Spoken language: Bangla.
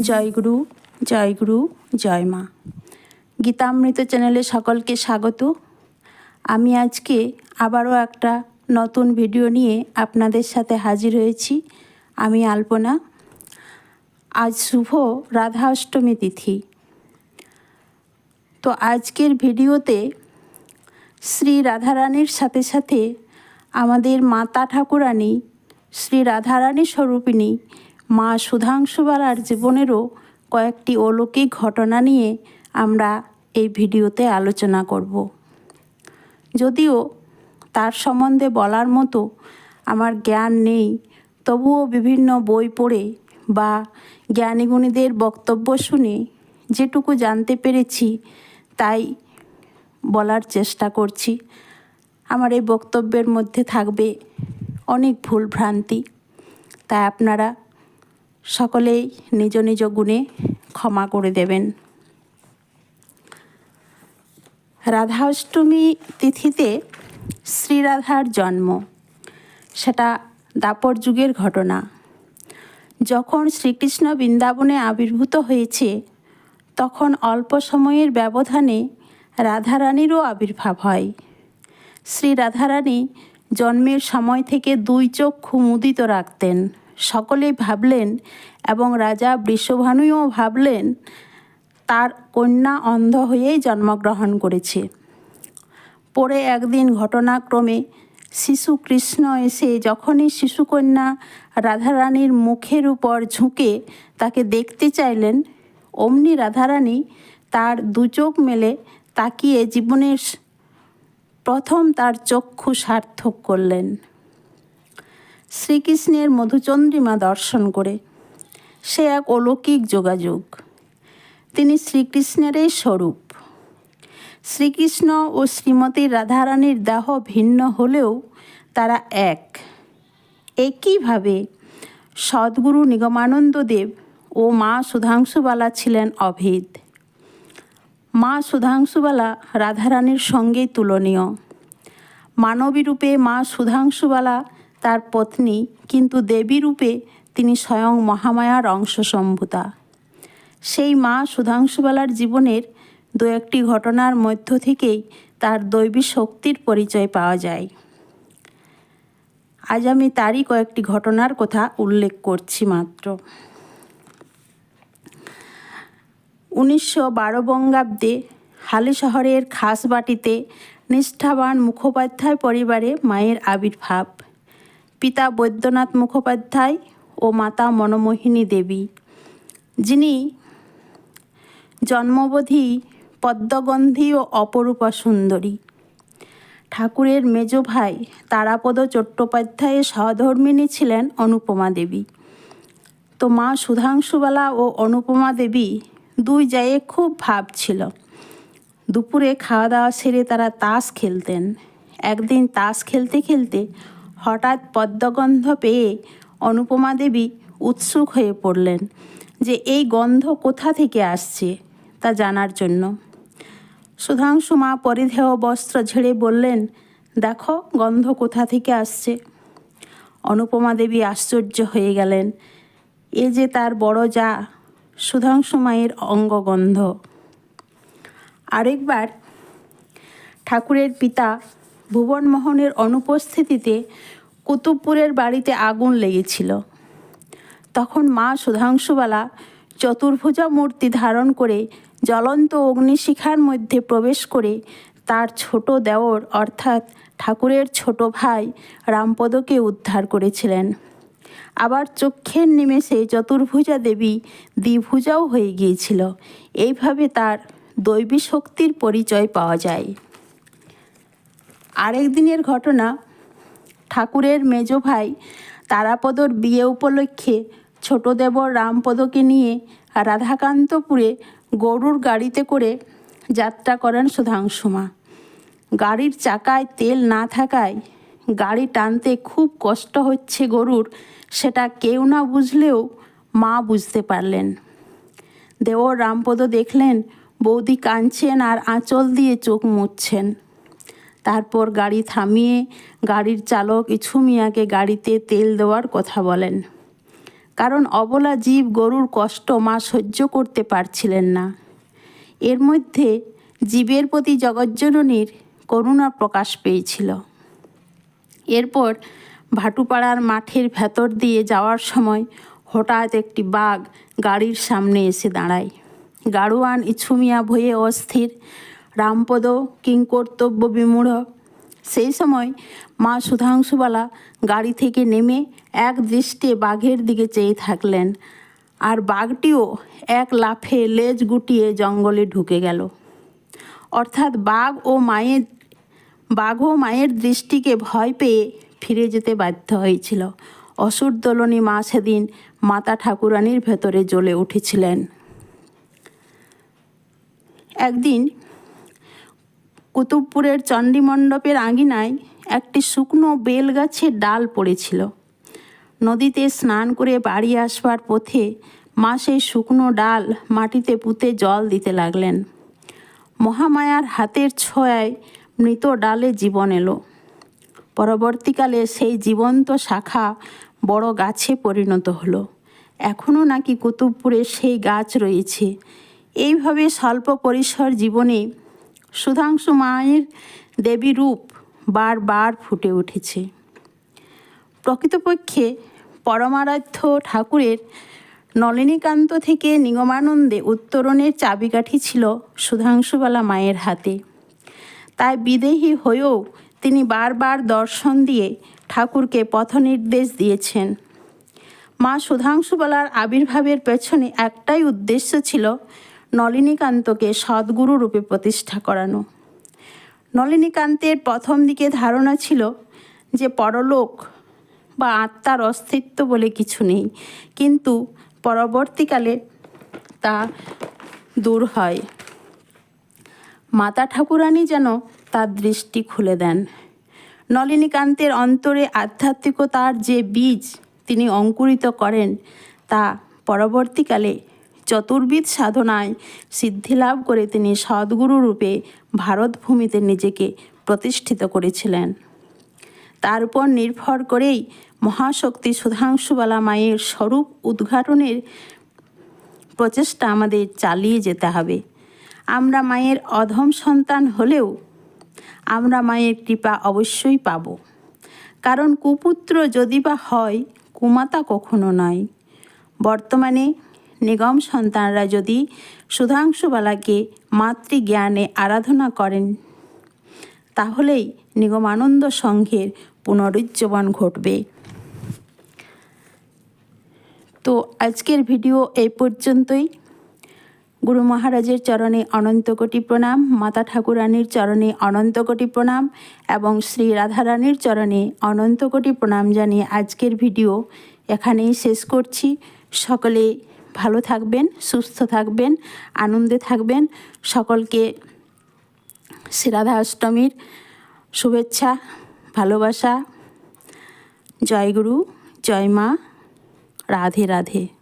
জয়গুরু জয়গুরু, জয় মা। গীতামৃত চ্যানেলে সকলকে স্বাগত। আমি আজকে আবারও একটা নতুন ভিডিও নিয়ে আপনাদের সাথে হাজির হয়েছি। আমি আলপনা। আজ শুভ রাধা অষ্টমী তিথি। তো আজকের ভিডিওতে শ্রী রাধারানীর সাথে সাথে আমাদের মাতা ঠাকুরানী, শ্রী রাধারানী স্বরূপিণী মা সুধাংশুবালার জীবনেরও কয়েকটি অলৌকিক ঘটনা নিয়ে আমরা এই ভিডিওতে আলোচনা করব। যদিও তার সম্বন্ধে বলার মতো আমার জ্ঞান নেই, তবুও বিভিন্ন বই পড়ে বা জ্ঞানীগুণীদের বক্তব্য শুনে যেটুকু জানতে পেরেছি তাই বলার চেষ্টা করছি। আমার এই বক্তব্যের মধ্যে থাকবে অনেক ভুল ভ্রান্তি, তাই আপনারা সকলেই নিজ নিজ গুণে ক্ষমা করে দেবেন। রাধা অষ্টমী তিথিতে শ্রীরাধার জন্ম। সেটা দাপর যুগের ঘটনা। যখন শ্রীকৃষ্ণ বৃন্দাবনে আবির্ভূত হয়েছে, তখন অল্প সময়ের ব্যবধানে রাধারানীরও আবির্ভাব হয়। শ্রী রাধারানী জন্মের সময় থেকে দুই চক্ষু মুদিত রাখতেন। সকলেই ভাবলেন এবং রাজা বৃষভানুও ভাবলেন, তার কন্যা অন্ধ হয়েই জন্মগ্রহণ করেছে। পরে একদিন ঘটনাক্রমে শিশু কৃষ্ণ এসে যখনই শিশুকন্যা রাধারানীর মুখের উপর ঝুঁকে তাকে দেখতে চাইলেন, অমনি রাধারানী তার দু চোখ মেলে তাকিয়ে জীবনের প্রথম তার চক্ষু সার্থক করলেন। শ্রীকৃষ্ণের মধুচন্দ্রিমা দর্শন করে। সে এক অলৌকিক যোগাযোগ। তিনি শ্রীকৃষ্ণেরই স্বরূপ। শ্রীকৃষ্ণ ও শ্রীমতী রাধারানীর দেহ ভিন্ন হলেও তারা এক। একইভাবে সদ্গুরু নিগমানন্দ দেব ও মা সুধাংশুবালা ছিলেন অভেদ। মা সুধাংশুবালা রাধারানীর সঙ্গেই তুলনীয়। মানবী রূপে মা সুধাংশুবালা তার পত্নী কিন্তু দেবী রূপে তিনি স্বয়ং মহামায়ার অংশ সম্ভূতা। সেই মা সুধাংশুবালার জীবনের দু একটি ঘটনার মধ্য থেকেই তার দৈবী শক্তির পরিচয় পাওয়া যায়। আজ আমি তারই কয়েকটি ঘটনার কথা উল্লেখ করছি মাত্র। উনিশশো বারো বঙ্গাব্দে হালি শহরের খাসবাটিতে নিষ্ঠাবান মুখোপাধ্যায় পরিবারে মায়ের আবির্ভাব। পিতা বৈদ্যনাথ মুখোপাধ্যায় ও মাতা মনমোহিনী দেবী, যিনি জন্মবধি পদ্মগন্ধী ও অপরূপা সুন্দরী। ঠাকুরের মেজ ভাই তারাপদ চট্টোপাধ্যায়ের সহধর্মিণী ছিলেন অনুপমা দেবী। তো মা সুধাংশুবালা ও অনুপমা দেবী দুই জায়ে খুব ভাব ছিল। দুপুরে খাওয়া দাওয়া সেরে তারা তাস খেলতেন। একদিন তাস খেলতে খেলতে হঠাৎ পদ্মগন্ধ পেয়ে অনুপমা দেবী উৎসুক হয়ে পড়লেন যে এই গন্ধ কোথা থেকে আসছে তা জানার জন্য। সুধাংশু মা পরিধেয় বস্ত্র ঝেড়ে বললেন, দেখো গন্ধ কোথা থেকে আসছে? অনুপমা দেবী আশ্চর্য হয়ে গেলেন, এ যে তার বড় যা, সুধাংশু মায়ের অঙ্গগন্ধ। আরেকবার ঠাকুরের পিতা ভুবনমোহনের অনুপস্থিতিতে কুতুবপুরের বাড়িতে আগুন লেগেছিল। তখন মা সুধাংশুবালা চতুর্ভুজা মূর্তি ধারণ করে জ্বলন্ত অগ্নিশিখার মধ্যে প্রবেশ করে তার ছোট দেওর অর্থাৎ ঠাকুরের ছোট ভাই রামপদকে উদ্ধার করেছিলেন। আবার চক্ষের নিমেষে চতুর্ভুজা দেবী দ্বিভুজাও হয়ে গিয়েছিল। এইভাবে তার দৈবী শক্তির পরিচয় পাওয়া যায়। আরেক দিনের ঘটনা, ঠাকুরের মেজ ভাই তারাপদর বিয়ে উপলক্ষে ছোট দেবর রামপদকে নিয়ে রাধাকান্তপুরে গরুর গাড়িতে করে যাত্রা করেন সুধাংশুমা। গাড়ির চাকায় তেল না থাকায় গাড়ি টানতে খুব কষ্ট হচ্ছে গরুর, সেটা কেউ না বুঝলেও মা বুঝতে পারলেন। দেওর রামপদ দেখলেন, বৌদি কাঁদছেন আর আঁচল দিয়ে চোখ মুছছেন। তারপর গাড়ি থামিয়ে গাড়ির চালক ইছু মিয়াকে গাড়িতে তেল দেওয়ার কথা বলেন। কারণ অবলা জীব গরুর কষ্ট মা সহ্য করতে পারছিলেন না। এর মধ্যে জীবের প্রতি জগজ্জননীর করুণা প্রকাশ পেয়েছিল। এরপর ভাটুপাড়ার মাঠের ভেতর দিয়ে যাওয়ার সময় হঠাৎ একটি বাঘ গাড়ির সামনে এসে দাঁড়ায়। গাড়োয়ান ইছুমিয়া ভয়ে অস্থির রামপদ, কিংকর্তব্য বিমূঢ়। সেই সময় মা সুধাংশুবালা গাড়ি থেকে নেমে এক দৃষ্টে বাঘের দিকে চেয়ে থাকলেন। আর বাঘটিও এক লাফে লেজ গুটিয়ে জঙ্গলে ঢুকে গেল। অর্থাৎ বাঘ ও মায়ের, বাঘ ও মায়ের দৃষ্টিকে ভয় পেয়ে ফিরে যেতে বাধ্য হয়েছিল। অসুর দোলনী মা সেদিন মাতা ঠাকুরানীর ভেতরে জ্বলে উঠেছিলেন। একদিন কুতুবপুরের চণ্ডীমণ্ডপের আঙিনায় একটি শুকনো বেল গাছের ডাল পড়েছিল। নদীতে স্নান করে বাড়ি আসবার পথে মা সেই শুকনো ডাল মাটিতে পুঁতে জল দিতে লাগলেন। মহামায়ার হাতের ছোঁয়ায় মৃত ডালে জীবন এলো। পরবর্তীকালে সেই জীবন্ত শাখা বড় গাছে পরিণত হলো। এখনও নাকি কুতুবপুরে সেই গাছ রয়েছে। এইভাবে স্বল্প পরিসর জীবনে সুধাংশু মায়ের দেবী রূপ বারবার ফুটে উঠেছে। প্রকৃতপক্ষে পরমারাধ্য ঠাকুরের নলিনীকান্ত থেকে নিগমানন্দে উত্তরণের চাবিকাঠি ছিল সুধাংশুবালা মায়ের হাতে। তাই বিদেহী হয়েও তিনি বারবার দর্শন দিয়ে ঠাকুরকে পথ নির্দেশ দিয়েছেন। মা সুধাংশুবালার আবির্ভাবের পেছনে একটাই উদ্দেশ্য ছিল নলিনীকান্তকে সদ্গুরু রূপে প্রতিষ্ঠা করানো। নলিনীকান্তের প্রথম দিকে ধারণা ছিল যে পরলোক বা আত্মার অস্তিত্ব বলে কিছু নেই, কিন্তু পরবর্তীকালে তা দূর হয়। মাতা ঠাকুরানী যেন তার দৃষ্টি খুলে দেন। নলিনীকান্তের অন্তরে আধ্যাত্মিকতার যে বীজ তিনি অঙ্কুরিত করেন, তা পরবর্তীকালে চতুর্বিদ সাধনায় সিদ্ধিলাভ করে তিনি সদ্গুরু রূপে ভারতভূমিতে নিজেকে প্রতিষ্ঠিত করেছিলেন। তার উপর নির্ভর করেই মহাশক্তি সুধাংশুবালা মায়ের স্বরূপ উদ্ঘাটনের প্রচেষ্টা আমাদের চালিয়ে যেতে হবে। আমরা মায়ের অধম সন্তান হলেও আমরা মায়ের কৃপা অবশ্যই পাব। কারণ কুপুত্র যদি বা হয়, কুমাতা কখনো নয়। বর্তমানে নিগম সন্তানরা যদি সুধাংশুবালাকে মাতৃজ্ঞানে আরাধনা করেন, তাহলেই নিগমানন্দ সংঘের পুনরুজ্জীবন ঘটবে। তো আজকের ভিডিও এই পর্যন্তই। গুরু মহারাজের চরণে অনন্ত কোটি প্রণাম, মাতা ঠাকুরানীর চরণে অনন্ত কোটি প্রণাম এবং শ্রী রাধারানীর চরণে অনন্ত কোটি প্রণাম জানিয়ে আজকের ভিডিও এখানেই শেষ করছি। সকলে ভালো থাকবেন, সুস্থ থাকবেন, আনন্দে থাকবেন। সকলকে শ্রী রাধা অষ্টমীর শুভেচ্ছা, ভালোবাসা। জয় গুরু, জয় মা। রাধে রাধে।